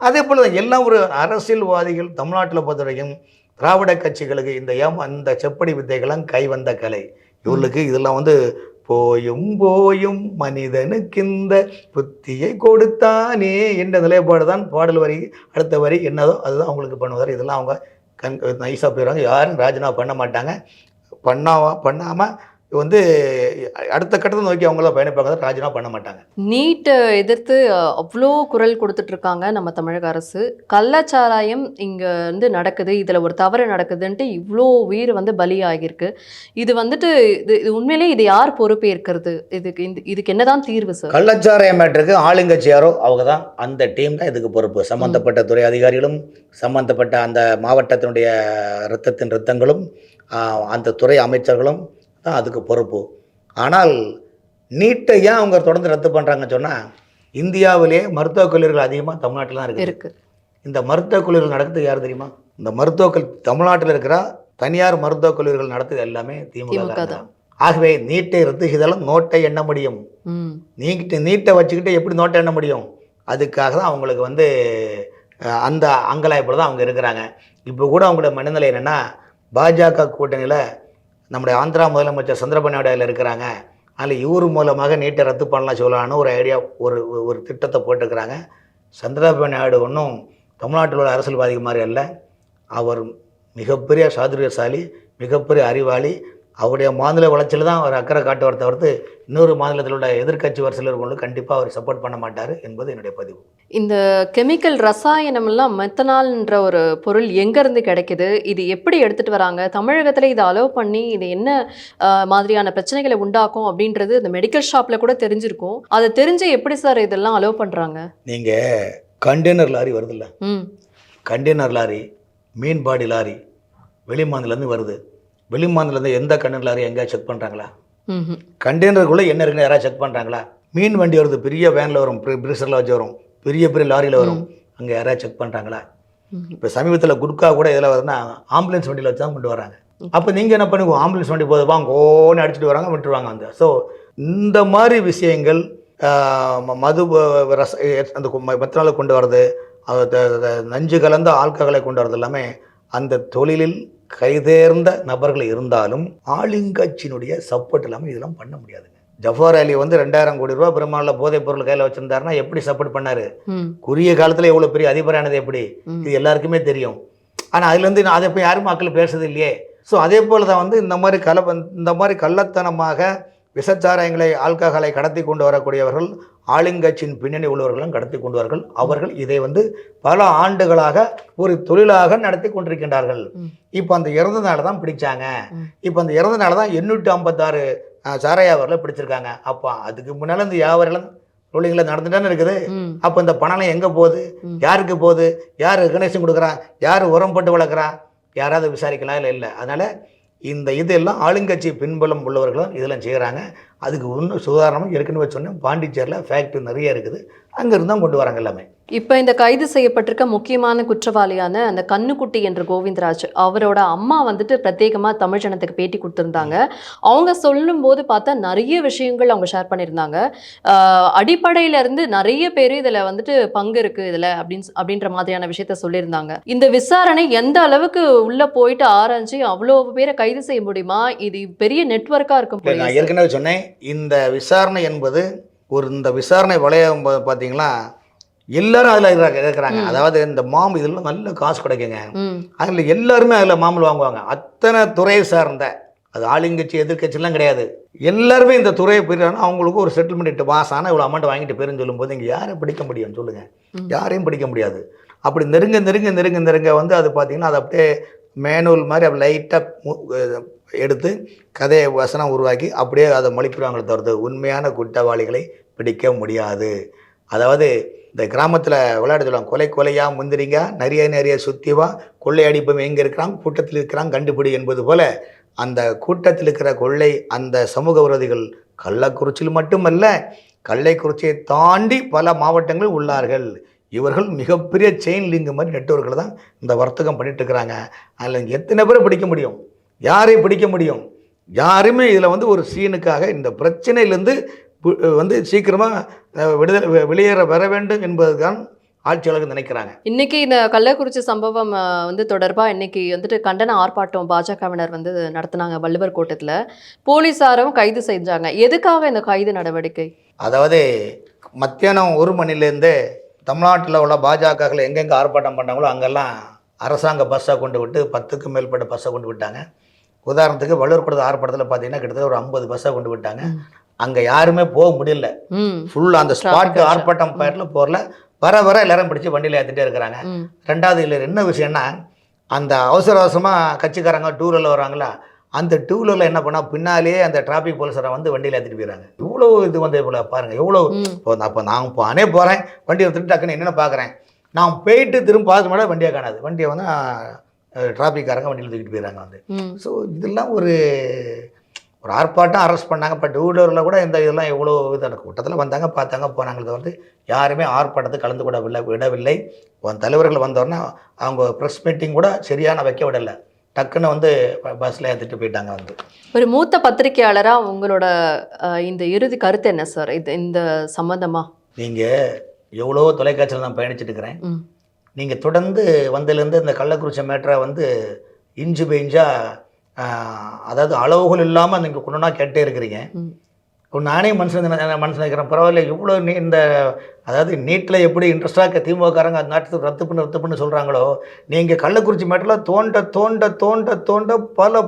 [SPEAKER 2] அதே போல தான் எல்லாம் ஒரு அரசியல்வாதிகள் தமிழ்நாட்டில் பொறுத்த வரைக்கும் திராவிட கட்சிகளுக்கு இந்த ஏமா இந்த செப்படி வித்தைகள்லாம் கைவந்த கலை. இவர்களுக்கு இதெல்லாம் வந்து போயும் போயும் மனிதனுக்கு இந்த புத்தியை கொடுத்தானே என்ற நிலைப்பாடு தான் பாடல் வரி அடுத்த வரி என்னதோ அதுதான் அவங்களுக்கு பண்ணுவார். இதெல்லாம் அவங்க கண் நைஸாக போயிடுவாங்க. யாரும் ராஜினாமா பண்ண மாட்டாங்க. பண்ணாவா பண்ணாமல் வந்து அடுத்த கட்டத்தை நோக்கி அவங்கள பயணிப்பாங்க ராஜினாமா பண்ண மாட்டாங்க.
[SPEAKER 1] நீட்டை எதிர்த்து அவ்வளோ குரல் கொடுத்துட்டு இருக்காங்க நம்ம தமிழக அரசு. கள்ளச்சாராயம் இங்க வந்து நடக்குது இதுல ஒரு தவறு நடக்குதுன்ட்டு இவ்வளோ உயிர் வந்து பலியாகிருக்கு இது வந்துட்டு இது இது உண்மையிலே இது யார் பொறுப்பேற்கிறது? இதுக்கு இந்த இதுக்கு என்னதான் தீர்வு சார்?
[SPEAKER 2] கள்ளச்சாராய மேட்டருக்கு ஆளுங்கட்சி யாரோ? அவங்க தான் அந்த டீம் தான் இதுக்கு பொறுப்பு. சம்பந்தப்பட்ட துறை அதிகாரிகளும் சம்பந்தப்பட்ட அந்த மாவட்டத்தினுடைய இரத்தத்தின் இரத்தங்களும் ஆஹ், அந்த துறை அமைச்சர்களும் தான் அதுக்கு பொறுப்பு. ஆனால் நீட்டை ஏன் அவங்க தொடர்ந்து ரத்து பண்ணுறாங்கன்னு சொன்னால் இந்தியாவிலே மருத்துவக் கல்லூரிகள் அதிகமாக தமிழ்நாட்டில் தான் இருக்குது.
[SPEAKER 1] இருக்கு.
[SPEAKER 2] இந்த மருத்துவக் கல்லூரிகள் நடத்துறது யார் தெரியுமா? இந்த மருத்துவக் கல் தமிழ்நாட்டில் இருக்கிற தனியார் மருத்துவக் கல்லூரிகள் நடத்துது எல்லாமே திமுக தான். ஆகவே நீட்டை ரத்து செய்தாலும் நோட்டை எண்ண முடியும்.
[SPEAKER 1] ம்.
[SPEAKER 2] நீக்கிட்டு நீட்டை வச்சுக்கிட்டு எப்படி நோட்டை எண்ண முடியும்? அதுக்காக தான் அவங்களுக்கு வந்து அந்த அங்கலாய்ப்பில் தான் அவங்க இருக்கிறாங்க. இப்போ கூட அவங்களோட மனநிலை என்னென்னா பாஜக கூட்டணியில் நம்முடைய ஆந்திரா முதலமைச்சர் சந்திரபாபு நாயுடு இருக்கிறாங்க. அதில் இவர் மூலமாக நீட்டை ரத்து பண்ணலாம் சொல்லலான்னு ஒரு ஐடியா ஒரு ஒரு திட்டத்தை போட்டுக்கிறாங்க சந்திரபாபு நாயுடு ஒன்றும் தமிழ்நாட்டில் உள்ள அரசியல்வாதிகள் மாதிரி அல்ல. அவர் மிகப்பெரிய சாதுரியசாலி மிகப்பெரிய அறிவாளி அவருடைய மாநில வளர்ச்சியில் தான் அவர் அக்கறை காட்டுவார் தவிர்த்து இன்னொரு மாநிலத்தில் உள்ள எதிர்க்கட்சி வரிசையில் கொண்டு கண்டிப்பாக அவர் சப்போர்ட் பண்ண மாட்டார் என்பது என்னுடைய பதிவு.
[SPEAKER 1] இந்த கெமிக்கல் ரசாயனம் எல்லாம் மெத்தனால்ன்ற ஒரு பொருள் எங்க இருந்து கிடைக்குது? இது எப்படி எடுத்துட்டு வராங்க? தமிழகத்துல இதை அலோவ் பண்ணி இது என்ன மாதிரியான பிரச்சனைகளை உண்டாக்கும் அப்படின்றது இந்த மெடிக்கல் ஷாப்ல கூட தெரிஞ்சிருக்கும். அதை தெரிஞ்சு எப்படி சார் இதெல்லாம் அலோவ் பண்றாங்க?
[SPEAKER 2] நீங்கள் கண்டெய்னர் லாரி வருதுல்ல?
[SPEAKER 1] ம்.
[SPEAKER 2] கண்டெய்னர் லாரி மீன் பாடி லாரி வெளி மாநிலருந்து வருது. வெளி மாநிலருந்து எந்த கண்டெய்னர் லாரி எங்கேயா செக் பண்ணுறாங்களா. கண்டெய்னருக்குள்ளே என்ன இருக்குன்னு யாராவது செக் பண்ணுறாங்களா மீன் வண்டி வருது பெரிய வேனில் வரும் பிரீசரில் வச்சு வரும் பெரிய பெரிய லாரியில் வரும் அங்கே யாராவது செக் பண்ணுறாங்களா. இப்போ சமீபத்தில் குட்கா கூட இதில் வருதுன்னா ஆம்புலன்ஸ் வண்டியில் வச்சு தான் கொண்டு வராங்க. அப்போ நீங்கள் என்ன பண்ணுவோம் ஆம்புலன்ஸ் வண்டி போது வாங்க ஓன்னு அடிச்சுட்டு வராங்க விட்டுருவாங்க வந்து ஸோ இந்த மாதிரி விஷயங்கள் மது ரச அந்த மெத்தனாலை கொண்டு வர்றது அது நஞ்சு கலந்த ஆல்கஹாலை கொண்டு வரது எல்லாமே அந்த தொழிலில் கைதேர்ந்த நபர்கள் இருந்தாலும் ஆளுங்கட்சியினுடைய சப்போர்ட் இல்லாமல் இதெல்லாம் பண்ண முடியாதுங்க. ஜஃபார் அலி வந்து ரெண்டாயிரம் கோடி ரூபா பெருமாளில் போதைப் பொருள் கையில் வச்சிருந்தாருன்னா எப்படி சப்போர்ட் பண்ணாரு? குறுகிய காலத்தில் எவ்வளோ பெரிய அதிபரானது எப்படி. இது எல்லாருக்குமே தெரியும். ஆனால் அதுலேருந்து அதை இப்போ யாரும் மக்கள் பேசுறது இல்லையே. ஸோ அதே போல் தான் வந்து இந்த மாதிரி கல இந்த மாதிரி கள்ளத்தனமாக விஷச்சாராயங்களை ஆல்கஹாலை கடத்தி கொண்டு வரக்கூடியவர்கள் ஆளுங்கட்சியின் பின்னணி உள்ளவர்களும் கடத்தி கொண்டு வருவார்கள். அவர்கள் இதை வந்து பல ஆண்டுகளாக ஒரு தொழிலாக நடத்தி கொண்டிருக்கின்றார்கள். இப்போ அந்த இறந்தனால தான் பிடிச்சாங்க. இப்போ அந்த இறந்தனால தான் எண்ணூற்றி ஐம்பத்தாறு சாராயாவரில் பிடிச்சிருக்காங்க. அப்போ அதுக்கு முன்னால் இந்த வியாபாரிகளும் தொழில்களை நடந்துட்டானே இருக்குது. அப்போ இந்த பணம் எங்கே போகுது. யாருக்கு போகுது? யார் கணேசன் கொடுக்குறான் யார் உரம் போட்டு வளர்க்குறான் யாராவது விசாரிக்கலாம் இல்லை இல்லை. அதனால் இந்த இதெல்லாம் ஆளுங்கட்சி பின்பலம் உள்ளவர்களும் இதெல்லாம் செய்கிறாங்க. அதுக்கு இன்னும் சுதாரணமாக ஏற்கனவே சொன்னேன். பாண்டிச்சேரியில் ஃபேக்ட்ரி நிறைய இருக்குது. அங்கேருந்து தான் கொண்டு வராங்க எல்லாமே.
[SPEAKER 1] இப்போ இந்த கைது செய்யப்பட்டிருக்க முக்கியமான குற்றவாளியான அந்த கண்ணுக்குட்டி என்ற கோவிந்தராஜ் அவரோட அம்மா வந்துட்டு பிரத்யேகமா தமிழ் ஜனத்துக்கு பேட்டி கொடுத்திருந்தாங்க. அவங்க சொல்லும்போது பார்த்தா நிறைய விஷயங்கள் அவங்க ஷேர் பண்ணியிருந்தாங்க. ஆஹ் அடிப்படையில இருந்து நிறைய பேர் இதுல வந்துட்டு பங்கு இருக்கு இதுல அப்படின்னு அப்படின்ற மாதிரியான விஷயத்த சொல்லியிருந்தாங்க. இந்த விசாரணை எந்த அளவுக்கு உள்ள போயிட்டு ஆராய்ஞ்சு அவ்வளோ பேரை கைது செய்ய முடியுமா? இது பெரிய நெட்வொர்க்கா இருக்கும்
[SPEAKER 2] நான். ஏற்கனவே சொன்னேன் இந்த விசாரணை என்பது ஒரு இந்த விசாரணை வளையம் பார்த்தீங்களா? எல்லாரும் அதில் இருக்கிறாங்க அதாவது இந்த மாம்பு இதெல்லாம் நல்ல காசு கிடைக்குங்க. அதில் எல்லாருமே அதில் மாம்பழம் வாங்குவாங்க. அத்தனை துறையை சார்ந்த அது ஆளுங்கட்சி எதிர்க்கட்சிலாம் கிடையாது. எல்லாருமே இந்த துறையை போயிட்டாங்கன்னா அவங்களுக்கு ஒரு செட்டில்மெண்ட் மாதம் ஆனால் இவ்வளோ அமௌண்ட் வாங்கிட்டு போயிருன்னு சொல்லும்போது இங்கே யாரும் பிடிக்க முடியும் சொல்லுங்கள்
[SPEAKER 1] ம்.
[SPEAKER 2] யாரையும் பிடிக்க முடியாது. அப்படி நெருங்க நெருங்க நெருங்க நெருங்க வந்து அது பார்த்தீங்கன்னா அது அப்படியே மேனுவல் மாதிரி அப்படி லைட்டாக எடுத்து கதையை வசனம் உருவாக்கி அப்படியே அதை மொழிப்பிடுவாங்களே தவிர்த்து உண்மையான குற்றவாளிகளை பிடிக்க முடியாது. அதாவது இந்த கிராமத்தில் விளையாட சொல்லுவாங்க கொலை கொலையாக முந்திரிங்க நிறைய நிறைய சுத்திவா கொள்ளை அடிப்பவன் எங்கே இருக்கிறான் கூட்டத்தில் இருக்கிறான் கண்டுபிடி என்பது போல அந்த கூட்டத்தில் இருக்கிற கொள்ளை அந்த சமூக விரோதிகள் கள்ளக்குறிச்சியில் மட்டுமல்ல கள்ளைக்குறிச்சியை தாண்டி பல மாவட்டங்கள் உள்ளார்கள். இவர்கள் மிகப்பெரிய செயின் லிங்க் மாதிரி நெட்ஒர்க்கில் தான் இந்த வர்த்தகம் பண்ணிட்டு இருக்கிறாங்க. அதில் எத்தனை பேரை பிடிக்க முடியும்? யாரையும் பிடிக்க முடியும்? யாருமே இதில் வந்து ஒரு சீனுக்காக இந்த பிரச்சனையிலேருந்து வந்து சீக்கிரமாக விடுதலை வெளியேற வர வேண்டும் என்பதுதான் ஆட்சியாளர்கள் நினைக்கிறாங்க.
[SPEAKER 1] இன்னைக்கு இந்த கள்ளக்குறிச்சி சம்பவம் வந்து தொடர்பாக இன்னைக்கு வந்துட்டு கண்டன ஆர்ப்பாட்டம் பாஜகவினர் வந்து நடத்தினாங்க வள்ளுவர் கோட்டத்தில். போலீசாரும் கைது செஞ்சாங்க. எதுக்காக இந்த கைது நடவடிக்கை?
[SPEAKER 2] அதாவது மத்தியானம் ஒரு மணிலேருந்து தமிழ்நாட்டில் உள்ள பாஜகவில் எங்கெங்கே ஆர்ப்பாட்டம் பண்ணாங்களோ அங்கெல்லாம் அரசாங்க பஸ்ஸை கொண்டு விட்டு பத்துக்கும் மேற்பட்ட பஸ்ஸை கொண்டு விட்டாங்க. உதாரணத்துக்கு வள்ளுவர் கூடத்து ஆர்ப்பாட்டத்தில் பார்த்தீங்கன்னா கிட்டத்தட்ட ஒரு ஐம்பது பஸ்ஸை கொண்டு விட்டாங்க. அங்கே யாருமே போக முடியல. ஃபுல்லாக அந்த ஸ்பாட். ஆர்ப்பாட்டம் பேரில் போகல. வர வர எல்லாரும் பிடிச்சி வண்டியில் ஏற்றிட்டே இருக்கிறாங்க. ரெண்டாவது இதில் என்ன விஷயம்னா அந்த அவசர அவசரமாக கட்சிக்காரங்க டூ வீலரில் வராங்களா அந்த டூ வீலரில் என்ன பண்ணால் பின்னாலேயே அந்த டிராஃபிக் போலீஸரை வந்து வண்டியில் ஏற்றிட்டு போயிடறாங்க. இவ்வளோ இது வந்து இவ்வளோ பாருங்கள் எவ்வளோ இப்போ அப்போ நான் போனே போகிறேன் வண்டியை எடுத்துட்டு டக்குன்னு என்னென்ன பார்க்குறேன் நான் போயிட்டு திரும்ப பார்க்க மேலே வண்டியை காணாது. வண்டியை வந்து டிராஃபிக்காரங்க வண்டியில் தூக்கிட்டு போயிடறாங்க வந்து. ஸோ இதெல்லாம் ஒரு ஒரு ஆர்ப்பாட்டம் அரெஸ்ட் பண்ணாங்க. இப்போ டூ வீலரில் கூட இந்த இதெல்லாம் எவ்வளோ இதாக கூட்டத்தில் வந்தாங்க பார்த்தாங்க போனாங்களே தவிர்த்து யாருமே ஆர்ப்பாட்டத்தை கலந்து கூட விட விடவில்லை. தலைவர்கள் வந்தோடனே அவங்க ப்ரெஸ் மீட்டிங் கூட சரியான வைக்க விடலை. டக்குன்னு வந்து பஸ்ஸில் ஏற்றிட்டு போயிட்டாங்க வந்து.
[SPEAKER 1] ஒரு மூத்த பத்திரிகையாளரா உங்களோட இந்த இறுதி கருத்து என்ன சார் இது இந்த சம்பந்தமா?
[SPEAKER 2] நீங்கள் எவ்வளோ தொலைக்காட்சியில் நான் பயணிச்சுட்டு இருக்கிறேன். நீங்கள் தொடர்ந்து வந்ததுலேருந்து இந்த கள்ளக்குறிச்சி மேட்டரை வந்து இன்ச்சு பெஞ்சா அதாவது அளவுகள் இல்லாமல் நீங்கள் கொண்டுனா கேட்டே இருக்கிறீங்க. நானே மனுஷன் மனுஷன் நினைக்கிறேன் பரவாயில்ல இவ்வளோ நீ இந்த அதாவது நீட்டில் எப்படி இன்ட்ரெஸ்டாக திமுககாரங்க நாட்டுக்கு ரத்து பண்ணு ரத்து பண்ணு சொல்கிறாங்களோ நீங்கள் கள்ளக்குறிச்சி மேட்டில் தோண்ட தோண்ட தோண்ட தோண்ட பல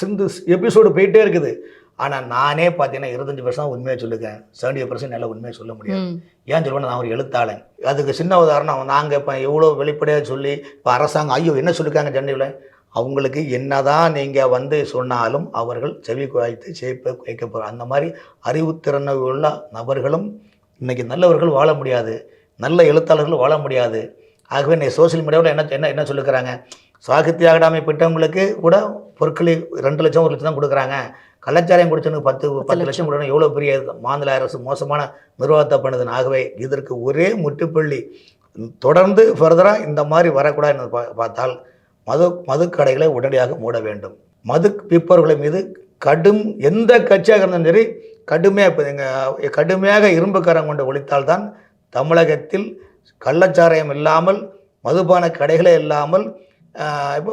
[SPEAKER 2] சிந்து எபிசோடு போயிட்டே இருக்குது. ஆனால் நானே பார்த்தீங்கன்னா இருபத்தஞ்சி பர்சன்ட் உண்மையை சொல்லுக்கேன் செவன்டி பர்சன்ட் எல்லாம் உண்மையை சொல்ல முடியாது.
[SPEAKER 1] ம்.
[SPEAKER 2] ஏன் சொல்லுவேன் நான் ஒரு எழுத்தாளன். அதுக்கு சின்ன உதாரணம் நாங்கள் இப்போ எவ்வளோ வெளிப்படையாக சொல்லி இப்போ அரசாங்கம் ஐயோ என்ன சொல்லிருக்காங்க சென்னையில் அவங்களுக்கு என்னதான் நீங்கள் வந்து சொன்னாலும் அவர்கள் செவி குவாய்த்து செவிப்பை குறைக்க போகிற அந்த மாதிரி அறிவுத்திறனை உள்ள நபர்களும் இன்னைக்கு நல்லவர்கள் வாழ முடியாது. நல்ல எழுத்தாளர்கள் வாழ முடியாது. ஆகவே நீ சோஷியல் மீடியாவில் என்ன என்ன என்ன சொல்லிக்கிறாங்க சாகித்ய அகாடமி பெற்றவங்களுக்கு கூட பொருட்களை ரெண்டு லட்சம் ஒரு லட்சம் தான் கொடுக்குறாங்க. கள்ளச்சாராயம் குடிச்சவனுக்கு பத்து பத்து லட்சம். கொடுக்கணும். எவ்வளோ பெரிய. மாநில அரசு மோசமான நிர்வாகத்தை பண்ணுதுன்னு. ஆகவே இதற்கு ஒரே முற்றுப்புள்ளி. தொடர்ந்து ஃபர்தராக இந்த மாதிரி வரக்கூடாதுன்னு பா- பார்த்தால் மது மதுக்கடைகளை உடனடியாக மூட வேண்டும். மது விற்பவர்களை மீது கடும் எந்த கட்சியாக இருந்தாலும் சரி கடுமையாக இப்போ எங்கள் கடுமையாக இரும்புக்காரம் கொண்டு ஒழித்தால்தான் தமிழகத்தில் கள்ளச்சாராயம் இல்லாமல் மதுபான கடைகளே இல்லாமல் இப்போ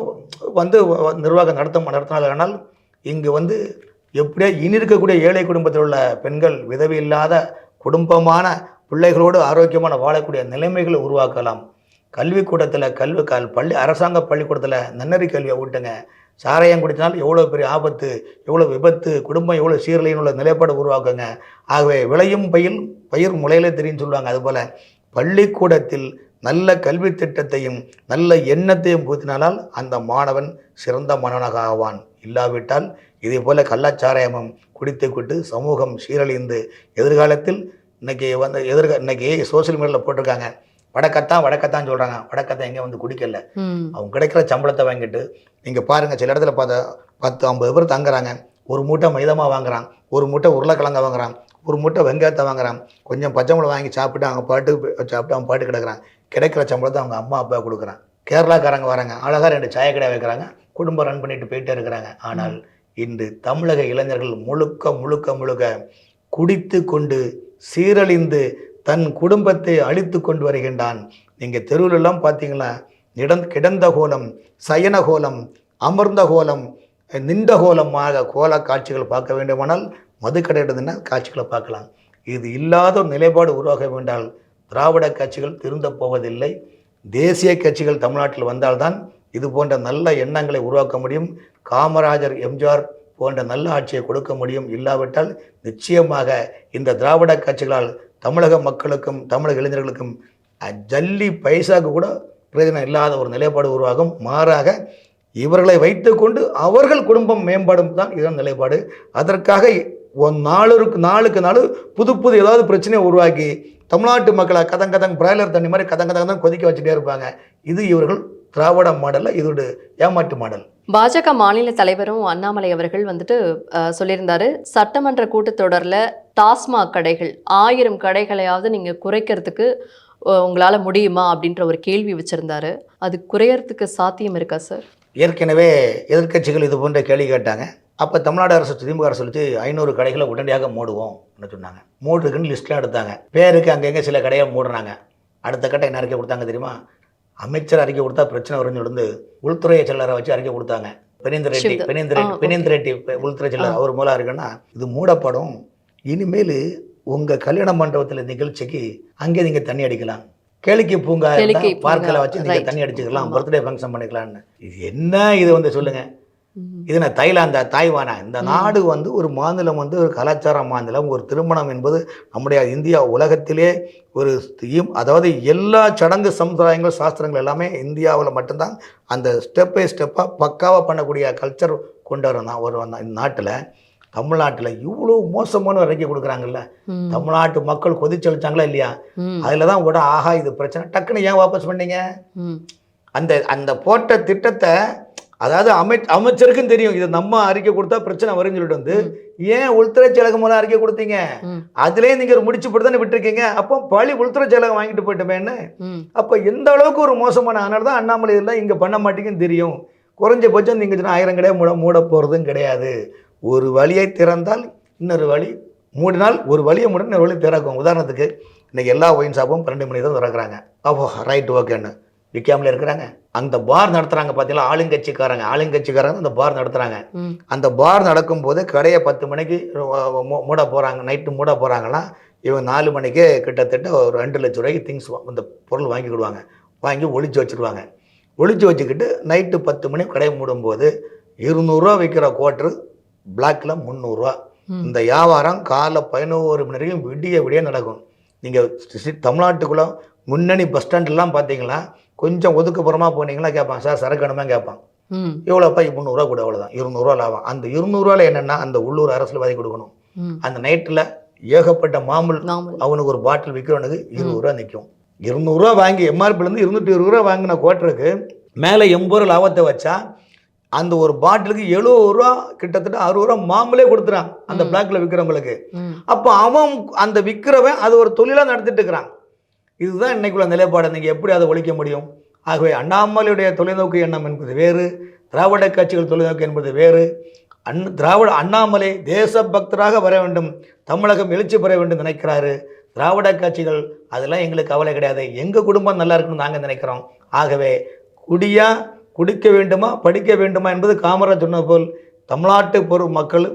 [SPEAKER 2] வந்து நிர்வாகம் நடத்த நடத்தினால் இங்கு வந்து எப்படியா இனி இருக்கக்கூடிய ஏழை குடும்பத்தில் உள்ள பெண்கள் விதவி இல்லாத குடும்பமான பிள்ளைகளோடு ஆரோக்கியமான வாழக்கூடிய நிலைமைகளை உருவாக்கலாம். கல்விக்கூடத்தில் கல்வி கல் பள்ளி அரசாங்க பள்ளிக்கூடத்தில் நன்னறி கல்வியை ஊட்டுங்க. சாராயம் குடித்தனால் எவ்வளோ பெரிய ஆபத்து எவ்வளோ விபத்து குடும்பம் எவ்வளோ சீரழின்னு உள்ள நிலைப்பாடு உருவாக்குங்க. ஆகவே விளையும் பயில் பயிர் முளையிலே தெரியும் சொல்லுவாங்க. அதுபோல் பள்ளிக்கூடத்தில் நல்ல கல்வி திட்டத்தையும் நல்ல எண்ணத்தையும் பூத்தினானால் அந்த மாணவன் சிறந்த மாணவனாக ஆவான். இல்லாவிட்டால் இதே போல் கள்ளச்சாராயமும் குடித்து கொண்டு சமூகம் சீரழிந்து எதிர்காலத்தில் இன்னைக்கு வந்து எதிர்க இன்னைக்கு சோசியல் மீடியாவில் போட்டிருக்காங்க. வடக்கத்தான் வடக்கத்தான் சொல்கிறாங்க வடக்கத்தான் எங்கே வந்து குடிக்கல. அவங்க கிடைக்கிற சம்பளத்தை வாங்கிட்டு நீங்கள் பாருங்கள் சில இடத்துல பார்த்தா பத்து ஐம்பது பேர் தங்குறாங்க. ஒரு மூட்டை மைதமா வாங்குறான் ஒரு மூட்டை உருளைக்கிழங்க வாங்குறான் ஒரு மூட்டை வெங்காயத்தை வாங்குறான். கொஞ்சம் பச்சை மிளகா வாங்கி சாப்பிட்டு அவங்க பாட்டு சாப்பிட்டு அவன் பாட்டு கிடக்குறான். கிடைக்கிற சம்பளத்தை அவங்க அம்மா அப்பா கொடுக்குறான். கேரளாக்காரங்க வராங்க. அழகாக ரெண்டு சாய கடை வைக்கிறாங்க. குடும்பம் ரன் பண்ணிட்டு போயிட்டே இருக்கிறாங்க. ஆனால் இன்று தமிழக இளைஞர்கள் முழுக்க முழுக்க முழுக்க குடித்து கொண்டு சீரழிந்து தன் குடும்பத்தை அழித்து கொண்டு வருகின்றான். நீங்கள் தெருவிலெல்லாம் பார்த்தீங்களா? இடந் கிடந்த கோலம் சயன கோலம் அமர்ந்த கோலம் நின்ற கோலமாக கோல காட்சிகள் பார்க்க வேண்டுமானால் மதுக்கடை இடதுன்னா காட்சிகளை பார்க்கலாம். இது இல்லாத ஒரு நிலைப்பாடு உருவாக வேண்டால் திராவிட கட்சிகள் திருந்த போவதில்லை. தேசிய கட்சிகள் தமிழ்நாட்டில் வந்தால்தான் இது போன்ற நல்ல எண்ணங்களை உருவாக்க முடியும். காமராஜர் எம்ஜிஆர் போன்ற நல்ல ஆட்சியை கொடுக்க முடியும். இல்லாவிட்டால் நிச்சயமாக இந்த திராவிட கட்சிகளால் தமிழக மக்களுக்கும் தமிழக இளைஞர்களுக்கும் ஜல்லி பைசாக்கு கூட பிரயோஜனம் இல்லாத ஒரு நிலைப்பாடு உருவாகும். மாறாக இவர்களை வைத்துக்கொண்டு அவர்கள் குடும்பம் மேம்பாடும் தான் இதன் நிலைப்பாடு. அதற்காக ஒன் நாளுக்கு நாளுக்கு நாள் புது புது ஏதாவது பிரச்சனையை உருவாக்கி தமிழ்நாட்டு மக்களை கதங்க கதங் பிராய்லர் தண்ணி மாதிரி கதங்க கதங்க தான் கொதிக்க வச்சுட்டே இருப்பாங்க. இது இவர்கள் திராவிட மாடலில் இதோட ஏமாற்று மாடல்.
[SPEAKER 1] பாஜக மாநில தலைவரும் அண்ணாமலை அவர்கள் வந்துட்டு சொல்லியிருந்தாரு. சட்டமன்ற கூட்டத்தொடரில் டாஸ்மாக் கடைகள் ஆயிரம் கடைகளையாவது நீங்கள் குறைக்கிறதுக்கு உங்களால் முடியுமா அப்படின்ற ஒரு கேள்வி வச்சுருந்தாரு. அது குறையறதுக்கு சாத்தியம் இருக்கா சார்?
[SPEAKER 2] ஏற்கனவே எதிர்க்கட்சிகள் இது போன்ற கேள்வி கேட்டாங்க. அப்போ தமிழ்நாடு அரசு திமுக அரசு சொல்லிச்சு ஐநூறு கடைகளை உடனடியாக மூடுவோம் சொன்னாங்க. மூடுறதுக்குன்னு லிஸ்ட்லாம் எடுத்தாங்க. பேருக்கு அங்கங்கே சில கடையை மூடுறாங்க. அடுத்த கட்ட என்ன அறிக்கை கொடுத்தாங்க தெரியுமா? அமைச்சர் அறிக்கை கொடுத்தா பிரச்சனை வரும்னு இருந்து உள்துறை செயலரை வச்சு அறிக்கை கொடுத்தாங்க பெனேந்திர ரெட்டி பெனேந்திர ரெட்டி. பெனேந்திர ரெட்டி உள்துறை செயலர் அவர் மூலம் இருக்குன்னா இது மூடப்படும் இனிமேல் உங்கள் கல்யாண மண்டபத்தில் நிகழ்ச்சிக்கு அங்கே நீங்கள் தண்ணி அடிக்கலாம் கேளிக்கை பூங்கா பார்க்கில் வச்சு நீங்கள். தண்ணி அடிச்சுக்கலாம். பர்த்டே ஃபங்க்ஷன் பண்ணிக்கலாம்னு இது என்ன இது வந்து சொல்லுங்க
[SPEAKER 1] ம்.
[SPEAKER 2] இது நான் தைலாந்தா தாய்வானா இந்த நாடு வந்து ஒரு மாநிலம் வந்து ஒரு கலாச்சார மாநிலம் ஒரு திருமணம் என்பது நம்முடைய இந்தியா உலகத்திலே ஒரு அதாவது எல்லா சடங்கு சமுதாயங்கள் சாஸ்திரங்கள் எல்லாமே இந்தியாவில் மட்டும்தான் அந்த ஸ்டெப் பை ஸ்டெப்பாக பக்காவாக பண்ணக்கூடிய கல்ச்சர் கொண்டு வரோம் தான் ஒரு இந்த நாட்டில் தமிழ்நாட்டில் இவ்வளோ மோசமான அறிக்கை கொடுக்குறாங்கல்ல. தமிழ்நாட்டு மக்கள் கொதிச்சளிச்சாங்களா இல்லையா. அதில் தான் கூட ஆஹா இது பிரச்சனை டக்குன்னு ஏன் வாபஸ் பண்ணீங்க. அந்த அந்த போட்ட திட்டத்தை அதாவது அமை அமைச்சருக்கும் தெரியும். இது நம்ம அறிக்கை கொடுத்தா பிரச்சனை வரும்னு சொல்லிட்டு வந்து ஏன் உள்துறை செயலகம் மூலம் அறிக்கை கொடுத்தீங்க. அதுலேயே நீங்க ஒரு முடிச்சு போட்டு தானே விட்டுருக்கீங்க? அப்போ பழி உள்துறை செயலகம் வாங்கிட்டு போயிட்டோமேன்னு. அப்போ எந்த அளவுக்கு ஒரு மோசமான அதனால தான் அண்ணாமலை இதெல்லாம் இங்கே பண்ண மாட்டேங்குன்னு தெரியும். குறைஞ்சபட்சம் சொன்ன ஆயிரம் கிடையாது மூட மூட போகிறதும் கிடையாது. ஒரு வழியை திறந்தால் இன்னொரு வழி மூடினால் ஒரு வழியை மூட இன்னொரு வழி திறக்கும். உதாரணத்துக்கு இன்னைக்கு எல்லா ஒயின் ஷாப்பும் பன்னெண்டு மணி தான் திறக்கிறாங்க. அப்போ ரைட் ஓகேன்னு. விற்காமலே இருக்கிறாங்க. அந்த பார் நடத்துகிறாங்க பார்த்தீங்களா ஆளுங்கட்சிக்காரங்க. ஆளுங்கட்சிக்காரங்க அந்த பார் நடத்துகிறாங்க. அந்த பார் நடக்கும்போது கடையை பத்து மணிக்கு மூட போகிறாங்க நைட்டு மூட போகிறாங்கன்னா இவங்க நாலு மணிக்கே கிட்டத்தட்ட ஒரு ரெண்டு லட்ச ரூபாய்க்கு திங்ஸ் இந்த பொருள் வாங்கிக்கிடுவாங்க வாங்கி ஒளிச்சு வச்சுருவாங்க. ஒளிச்சு வச்சுக்கிட்டு நைட்டு பத்து மணி கடையை மூடும்போது இருநூறுவா விற்கிற குவாட்ரு பிளாக்ல முந்நூறுரூவா. இந்த வியாபாரம் காலைல பதினோரு மணி வரைக்கும் விடிய விடிய நடக்கும். நீங்கள் தமிழ்நாட்டுக்குள்ளே முன்னணி பஸ் ஸ்டாண்ட்லாம் பார்த்தீங்களா கொஞ்சம் ஒதுக்குப்புறமா போனீங்களா கேட்பான் சார் சரக்கு வேணுமா கேட்பான். எவ்வளோப்பா முந்நூறுரூவா கூட அவ்வளோதான் இருநூறுவா லாபம் அந்த இருநூறுவால என்னென்னா அந்த உள்ளூர் அரசில் வாங்கி கொடுக்கணும். அந்த நைட்டில் ஏகப்பட்ட மாமூல். அவனுக்கு ஒரு பாட்டில் விற்கிறவனுக்கு இருபது ரூபா நிற்கும் இருநூறுவா வாங்கி எம்ஆர்பிலேருந்து இருநூற்றி இருபது ரூபா வாங்கின குவார்ட்டருக்கு மேலே எண்பது ரூபா லாபத்தை வச்சா அந்த ஒரு பாட்டிலுக்கு எழுபது ரூபா கிட்டத்தட்ட அறுபது ரூபா மாமூலே கொடுத்துறான் அந்த. பிளாக்ல விற்கிறவங்களுக்கு. அப்போ அவன் அந்த விற்கிறவன் அது ஒரு தொழிலாக நடத்திட்டு இருக்கிறான் இதுதான் இன்னைக்குள்ள நிலைப்பாடு. நீங்கள் எப்படி அதை ஒழிக்க முடியும். ஆகவே அண்ணாமலையுடைய தொலைநோக்கு எண்ணம் என்பது வேறு திராவிட கட்சிகள் தொலைநோக்கு என்பது வேறு. அன் திராவிட அண்ணாமலை தேசபக்தராக வர வேண்டும். தமிழகம் எழுச்சி பெற வேண்டும் நினைக்கிறாரு. திராவிட கட்சிகள் அதெல்லாம் எங்களுக்கு கவலை கிடையாது. எங்கள் குடும்பம் நல்லா இருக்குன்னு நாங்கள் நினைக்கிறோம். ஆகவே குடியா குடிக்க வேண்டுமா படிக்க வேண்டுமா என்பது காமராஜ் சொன்ன போல் தமிழ்நாட்டு பொருள் மக்கள்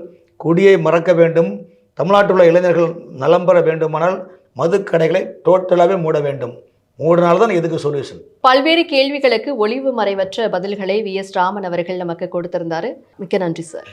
[SPEAKER 2] குடியை மறக்க வேண்டும். தமிழ்நாட்டில் உள்ள இளைஞர்கள் நலம் பெற வேண்டுமானால் மதுக்கடைகளை டோட்டலாகவே மூட வேண்டும். மூடினால்தான் இதுக்கு சொல்யூஷன்
[SPEAKER 1] பல்வேறு கேள்விகளுக்கு ஒளிவு மறைவற்ற பதில்களை வி எஸ் ராமன் அவர்கள் நமக்கு கொடுத்திருந்தாரு. மிக்க நன்றி சார்